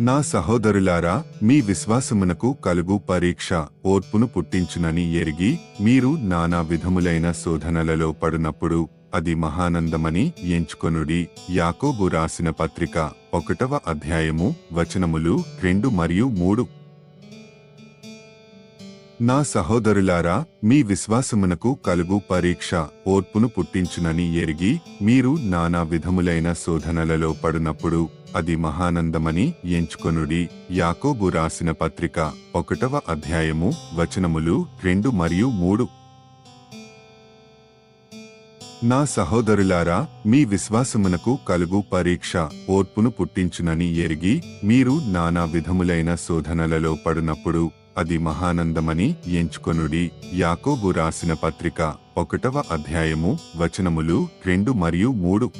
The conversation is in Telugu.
నా సహోదరులారా మీ విశ్వాసమునకు కలుగు పరీక్ష ఓర్పును పుట్టించునని ఎరిగి మీరు నానా విధములైన శోధనలలో పడినప్పుడు అది మహానందమని ఎంచుకొనుడి. యాకోబు రాసిన పత్రిక ఒకటవ అధ్యాయము వచనములు రెండు మరియు మూడు. నా సహోదరులారా మీ విశ్వాసమునకు కలుగు పరీక్ష ఓర్పును పుట్టించునని ఎరిగి మీరు నానా విధములైన శోధనలలో పడినప్పుడు అది మహానందమని ఎంచుకొనుడి. యాకోబు రాసిన పత్రిక ఒకటవ అధ్యాయము వచనములు రెండు మరియు మూడు. నా సహోదరులారా మీ విశ్వాసమునకు కలుగు పరీక్ష ఓర్పును పుట్టించునని ఎరిగి మీరు నానా విధములైన శోధనలలో పడినప్పుడు అది మహానందమని ఎంచుకొనుడి. యాకోబు రాసిన పత్రిక ఒకటవ అధ్యాయము వచనములు రెండు మరియు మూడు.